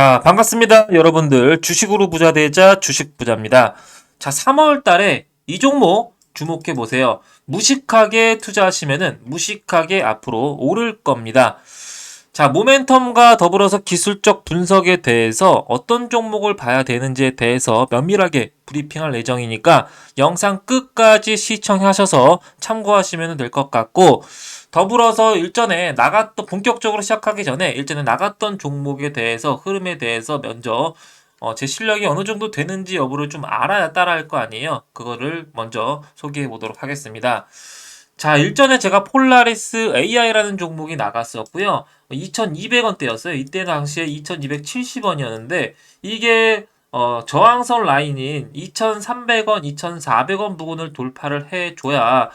자, 반갑습니다. 여러분들. 주식으로 부자 되자 주식 부자입니다. 자, 3월 달에 이 종목 주목해 보세요. 무식하게 투자하시면은 무식하게 앞으로 오를 겁니다. 자, 모멘텀과 더불어서 기술적 분석에 대해서 어떤 종목을 봐야 되는지에 대해서 면밀하게 브리핑할 예정이니까 영상 끝까지 시청하셔서 참고하시면 될 것 같고, 더불어서 일전에 나갔던, 본격적으로 시작하기 전에 일전에 나갔던 종목에 대해서 흐름에 대해서 먼저 어, 제 실력이 어느 정도 되는지 여부를 좀 알아야 따라할 거 아니에요. 그거를 먼저 소개해 보도록 하겠습니다. 자, 일전에 제가 폴라리스 AI라는 종목이 나갔었고요. 2,200원대였어요. 이때 당시에 2,270원이었는데 이게 어, 저항선 라인인 2,300원, 2,400원 부분을 돌파를 해줘야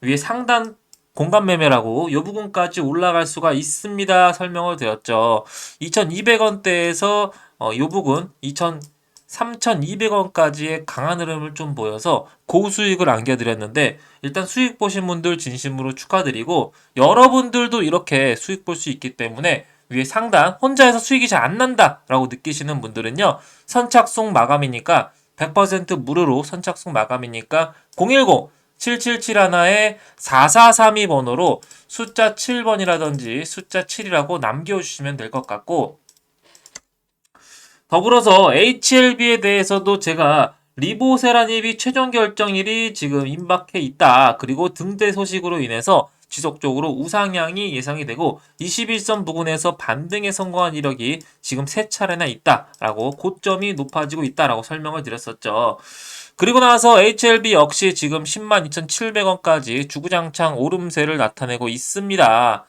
위에 상단 공간 매매라고 이 부분까지 올라갈 수가 있습니다. 설명을 드렸죠. 2,200원대에서 어, 이 부분 2,000 3,200원까지의 강한 흐름을 좀 보여서 고수익을 안겨드렸는데 일단 수익 보신 분들 진심으로 축하드리고 여러분들도 이렇게 수익 볼 수 있기 때문에 위에 상단 혼자해서 수익이 잘 안 난다 라고 느끼시는 분들은요 선착순 마감이니까 100% 무료로 선착순 마감이니까 010 7771에 4432 번호로 숫자 7번이라든지 숫자 7이라고 남겨주시면 될 것 같고 더불어서 HLB에 대해서도 제가 리보세라닙이 최종 결정일이 지금 임박해 있다. 그리고 등대 소식으로 인해서 지속적으로 우상향이 예상이 되고 21선 부근에서 반등에 성공한 이력이 지금 세 차례나 있다라고 고점이 높아지고 있다라고 설명을 드렸었죠. 그리고 나서 HLB 역시 지금 10만 2,700원까지 주구장창 오름세를 나타내고 있습니다.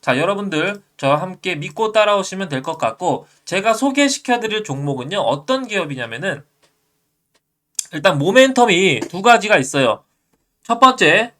자, 여러분들 저와 함께 믿고 따라오시면 될 것 같고 제가 소개시켜 드릴 종목은요. 어떤 기업이냐면은 일단 모멘텀이 두 가지가 있어요. 첫 번째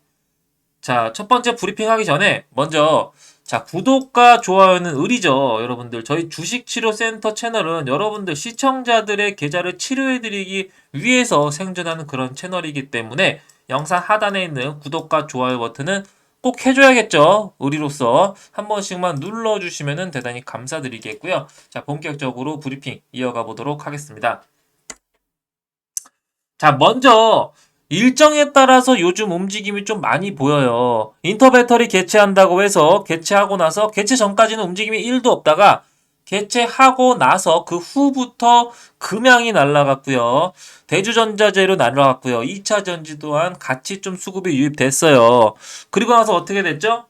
자, 첫 번째 브리핑 하기 전에 먼저 자, 구독과 좋아요는 의리죠. 여러분들 저희 주식 치료 센터 채널은 여러분들 시청자들의 계좌를 치료해 드리기 위해서 생존하는 그런 채널이기 때문에 영상 하단에 있는 구독과 좋아요 버튼은 꼭 해줘야겠죠. 의리로서 한 번씩만 눌러주시면 대단히 감사드리겠고요. 자, 본격적으로 브리핑 이어가 보도록 하겠습니다. 자, 먼저 일정에 따라서 요즘 움직임이 좀 많이 보여요. 인터배터리 개최한다고 해서 개최하고 나서 개최 전까지는 움직임이 1도 없다가 개최하고 나서 그 후부터 금양이 날라갔고요. 대주전자재료 날라갔고요. 2차 전지 또한 같이 좀 수급이 유입됐어요. 그리고 나서 어떻게 됐죠?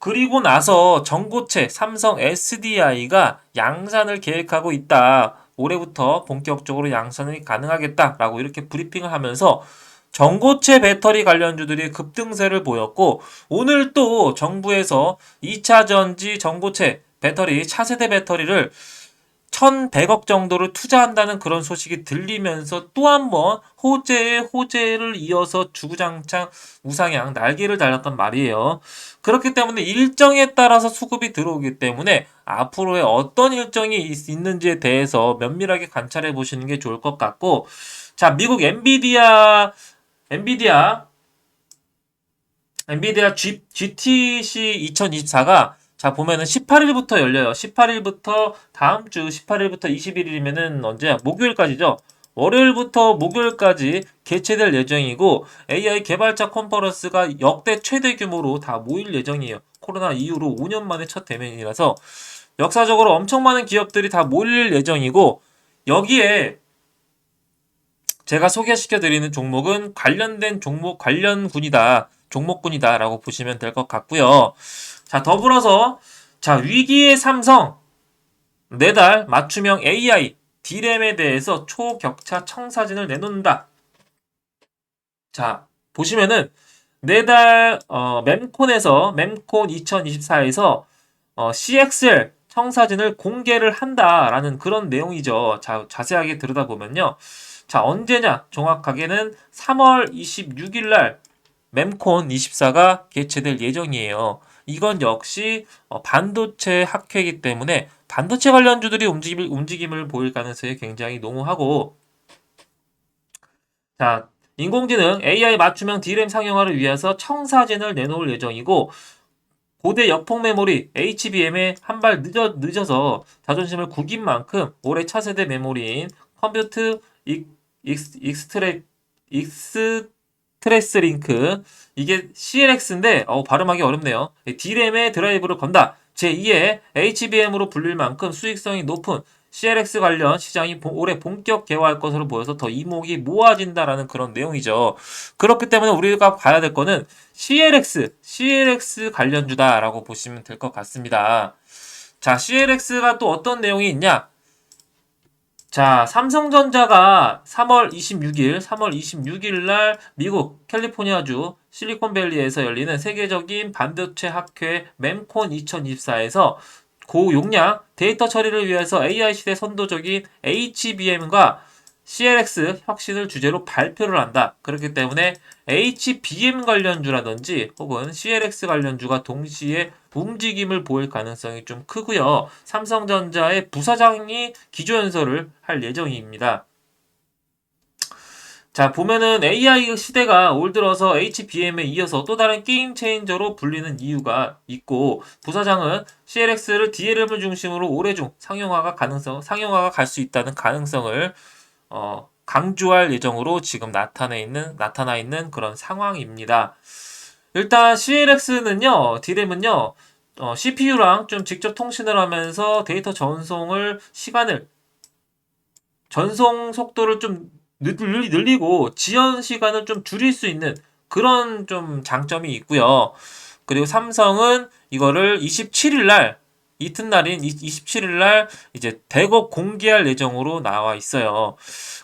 그리고 나서 전고체 삼성 SDI가 양산을 계획하고 있다. 올해부터 본격적으로 양산이 가능하겠다라고 이렇게 브리핑을 하면서 전고체 배터리 관련주들이 급등세를 보였고 오늘 또 정부에서 2차 전지 전고체 배터리 차세대 배터리를 1100억 정도를 투자한다는 그런 소식이 들리면서 또 한 번 호재에 호재를 이어서 주구장창 우상향 날개를 달렸단 말이에요. 그렇기 때문에 일정에 따라서 수급이 들어오기 때문에 앞으로의 어떤 일정이 있, 있는지에 대해서 면밀하게 관찰해 보시는 게 좋을 것 같고 자 미국 엔비디아 엔비디아 엔비디아 G, GTC 2024가 자, 보면은 18일부터 열려요. 18일부터 다음 주 18일부터 21일이면은 언제야? 목요일까지죠. 월요일부터 목요일까지 개최될 예정이고 AI 개발자 컨퍼런스가 역대 최대 규모로 다 모일 예정이에요. 코로나 이후로 5년 만에 첫 대면이라서 역사적으로 엄청 많은 기업들이 다 모일 예정이고 여기에 제가 소개시켜 드리는 종목은 관련된 종목 관련군이다. 종목군이다라고 보시면 될 것 같고요. 자, 더불어서 자, 위기의 삼성 매달 맞춤형 AI 디램에 대해서 초격차 청사진을 내놓는다. 자, 보시면은 매달 어, mem콘에서 mem콘 2024에서 어, CXL 청사진을 공개를 한다라는 그런 내용이죠. 자, 자세하게 들여다보면요. 자, 언제냐? 정확하게는 3월 26일 날 mem콘 24가 개최될 예정이에요. 이건 역시 어, 반도체 학회이기 때문에 반도체 관련주들이 움직임을, 움직임을 보일 가능성이 굉장히 농후하고. 자 인공지능 AI 맞춤형 D램 상용화를 위해서 청사진을 내놓을 예정이고 고대 역폭 메모리 HBM에 한 발 늦어, 늦어서 자존심을 구긴 만큼 올해 차세대 메모리인 컴퓨트 익, 익스, 익스트레, 익스 트레스 링크 이게 CLX인데 어, 발음하기 어렵네요. D램에 드라이브를 건다. 제2의 HBM으로 불릴 만큼 수익성이 높은 CLX 관련 시장이 보- 올해 본격 개화할 것으로 보여서 더 이목이 모아진다라는 그런 내용이죠. 그렇기 때문에 우리가 봐야 될 거는 CLX, CLX 관련주다라고 보시면 될 것 같습니다. 자, CLX가 또 어떤 내용이 있냐? 자, 삼성전자가 3월 26일, 3월 26일 날 미국 캘리포니아주 실리콘밸리에서 열리는 세계적인 반도체 학회 mem콘 2024에서 고용량 데이터 처리를 위해서 AI 시대 선도적인 HBM과 CLX 혁신을 주제로 발표를 한다. 그렇기 때문에 HBM 관련주라든지 혹은 CLX 관련주가 동시에 움직임을 보일 가능성이 좀 크고요. 삼성전자의 부사장이 기조연설을 할 예정입니다. 자, 보면은 AI 시대가 올 들어서 HBM에 이어서 또 다른 게임 체인저로 불리는 이유가 있고, 부사장은 CLX를 DRM을 중심으로 올해 중 상용화가 가능성, 상용화가 갈 수 있다는 가능성을 어, 강조할 예정으로 지금 나타나 있는 나타나 있는 그런 상황입니다. 일단 CLX는요, D램은요, 어, CPU랑 좀 직접 통신을 하면서 데이터 전송을 시간을 전송 속도를 좀 늘- 늘- 늘리고 지연 시간을 좀 줄일 수 있는 그런 좀 장점이 있고요. 그리고 삼성은 이거를 27일 날 이튿날인 27일 날 이제 대거 공개할 예정으로 나와 있어요.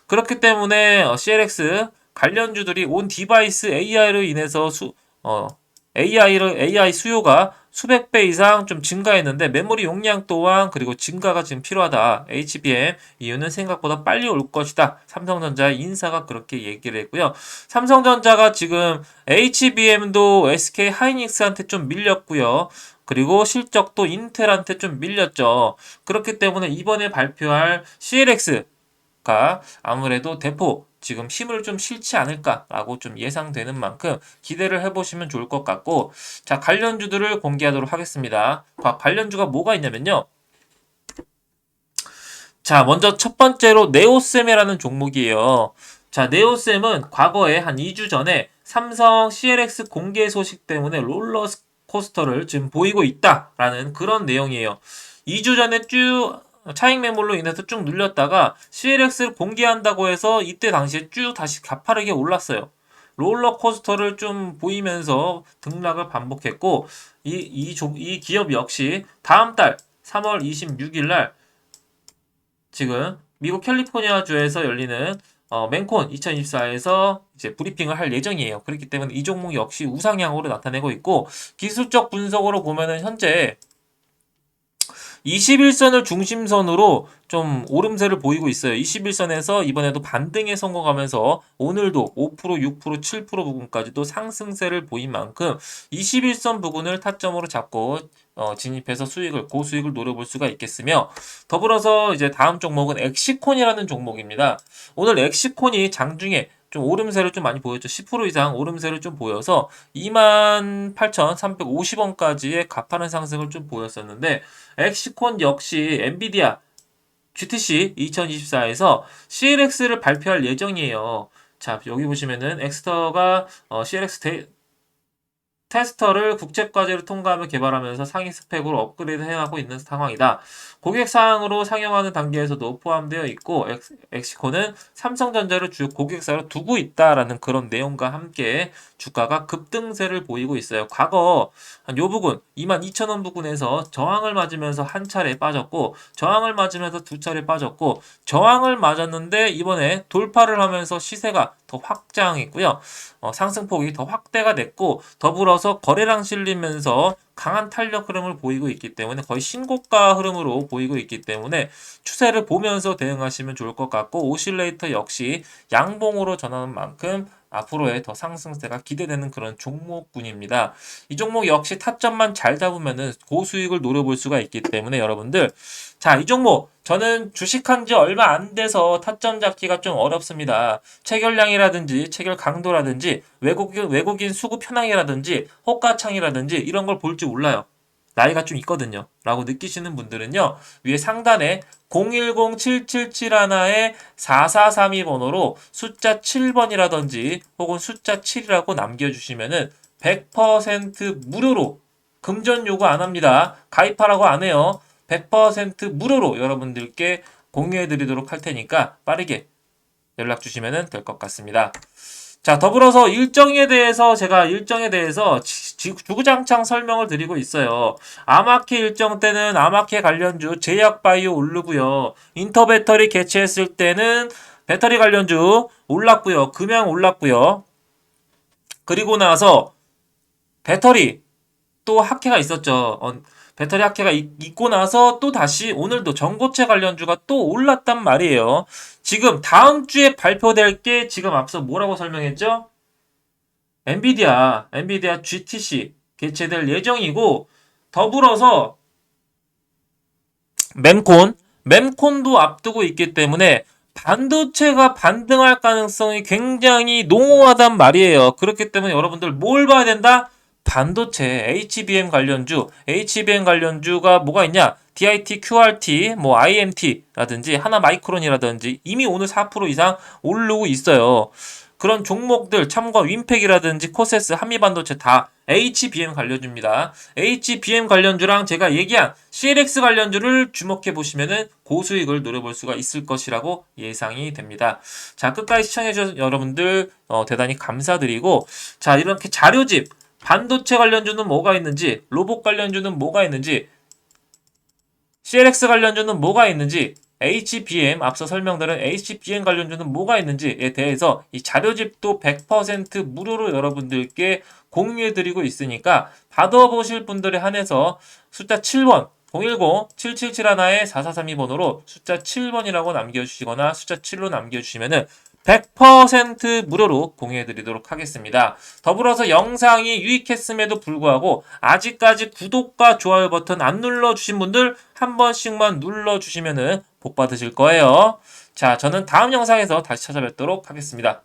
그렇기 때문에 어, CLX 관련주들이 온 디바이스 AI로 인해서 수, 어, AI를, AI 수요가 수백 배 이상 좀 증가했는데 메모리 용량 또한 그리고 증가가 지금 필요하다. HBM 이유는 생각보다 빨리 올 것이다. 삼성전자의 인사가 그렇게 얘기를 했고요. 삼성전자가 지금 HBM도 SK 하이닉스한테 좀 밀렸고요. 그리고 실적도 인텔한테 좀 밀렸죠. 그렇기 때문에 이번에 발표할 CLX가 아무래도 대포 지금 힘을 좀 실지 않을까라고 좀 예상되는 만큼 기대를 해보시면 좋을 것 같고 자 관련주들을 공개하도록 하겠습니다. 과- 관련주가 뭐가 있냐면요. 자 먼저 첫 번째로 네오셈이라는 종목이에요. 자 네오셈은 과거에 한 2주 전에 삼성 CLX 공개 소식 때문에 롤러 코스터를 지금 보이고 있다라는 그런 내용이에요. 2주 전에 쭉 차익 매물로 인해서 쭉 눌렸다가 CLX를 공개한다고 해서 이때 당시에 쭉 다시 가파르게 올랐어요. 롤러코스터를 좀 보이면서 등락을 반복했고 이, 이, 조- 이 기업 역시 다음 달 3월 26일 날 지금 미국 캘리포니아주에서 열리는 어, 맹콘 2024에서 이제 브리핑을 할 예정이에요. 그렇기 때문에 이 종목 역시 우상향으로 나타내고 있고 기술적 분석으로 보면은 현재 21선을 중심선으로 좀 오름세를 보이고 있어요. 21선에서 이번에도 반등에 성공하면서 오늘도 5%, 6%, 7% 부분까지도 상승세를 보인 만큼 21선 부근을 타점으로 잡고 어, 진입해서 수익을 고수익을 노려볼 수가 있겠으며 더불어서 이제 다음 종목은 엑시콘이라는 종목입니다. 오늘 엑시콘이 장중에 좀 오름세를 좀 많이 보였죠. 10% 이상 오름세를 좀 보여서 28,350원까지의 가파른 상승을 좀 보였었는데 엑시콘 역시 엔비디아 GTC 2024에서 CLX를 발표할 예정이에요. 자, 여기 보시면은 엑스터가 어, CLX 데, 테스터를 국제과제를 통과하며 개발하면서 상위 스펙으로 업그레이드 해나가고 있는 상황이다. 고객 사항으로 상용하는 단계에서도 포함되어 있고 엑- 엑시코는 삼성전자를 주 고객사로 두고 있다라는 그런 내용과 함께 주가가 급등세를 보이고 있어요. 과거 한요 부분 22,000원 부근에서 저항을 맞으면서 한 차례 빠졌고 저항을 맞으면서 두 차례 빠졌고 저항을 맞았는데 이번에 돌파를 하면서 시세가 더 확장했고요. 어, 상승폭이 더 확대가 됐고 더불어 서 거래량 실리면서 강한 탄력 흐름을 보이고 있기 때문에 거의 신고가 흐름으로 보이고 있기 때문에 추세를 보면서 대응하시면 좋을 것 같고 오실레이터 역시 양봉으로 전하는 만큼 앞으로의 더 상승세가 기대되는 그런 종목군입니다. 이 종목 역시 타점만 잘 잡으면은 고수익을 노려볼 수가 있기 때문에 여러분들 자, 이 종목 저는 주식한 지 얼마 안 돼서 타점 잡기가 좀 어렵습니다. 체결량이라든지 체결 강도라든지 외국인 외국인 수급 현황이라든지 호가창이라든지 이런 걸 볼 줄 몰라요. 나이가 좀 있거든요. 라고 느끼시는 분들은요. 위에 상단에 010-777 4432 번호로 숫자 7번이라든지 혹은 숫자 7이라고 남겨주시면은 100% 무료로 금전 요구 안 합니다. 가입하라고 안 해요. 100% 무료로 여러분들께 공유해 드리도록 할 테니까 빠르게 연락 주시면 될 것 같습니다. 자, 더불어서 일정에 대해서 제가 일정에 대해서 주구장창 설명을 드리고 있어요. 아마케 일정 때는 아마케 관련주 제약바이오 오르고요. 인터배터리 개최했을 때는 배터리 관련주 올랐고요. 금양 올랐고요. 그리고 나서 배터리 또 학회가 있었죠. 어, 배터리 학회가 있, 있고 나서 또 다시 오늘도 전고체 관련주가 또 올랐단 말이에요. 지금 다음 주에 발표될 게 지금 앞서 뭐라고 설명했죠? 엔비디아, 엔비디아 GTC 개최될 예정이고 더불어서 mem콘, mem콘도 앞두고 있기 때문에 반도체가 반등할 가능성이 굉장히 농후하단 말이에요. 그렇기 때문에 여러분들 뭘 봐야 된다? 반도체, HBM 관련주, HBM 관련주가 뭐가 있냐? DIT, QRT, 뭐 IMT라든지 하나 마이크론이라든지 이미 오늘 4% 이상 오르고 있어요. 그런 종목들 참고 윈팩이라든지 코세스, 한미반도체 다 HBM 관련주입니다. HBM 관련주랑 제가 얘기한 CLX 관련주를 주목해 보시면은 고수익을 노려볼 수가 있을 것이라고 예상이 됩니다. 자, 끝까지 시청해 주셔서 여러분들 어, 대단히 감사드리고 자, 이렇게 자료집 반도체 관련주는 뭐가 있는지, 로봇 관련주는 뭐가 있는지, CLX 관련주는 뭐가 있는지, HBM 앞서 설명드린 HBM 관련주는 뭐가 있는지에 대해서 이 자료집도 100% 무료로 여러분들께 공유해 드리고 있으니까 받아보실 분들에 한해서 숫자 7번 010-7771-4432번으로 숫자 7번이라고 남겨주시거나 숫자 7로 남겨주시면은 100% 무료로 공유해 드리도록 하겠습니다. 더불어서 영상이 유익했음에도 불구하고 아직까지 구독과 좋아요 버튼 안 눌러 주신 분들 한 번씩만 눌러 주시면은 복 받으실 거예요. 자, 저는 다음 영상에서 다시 찾아뵙도록 하겠습니다.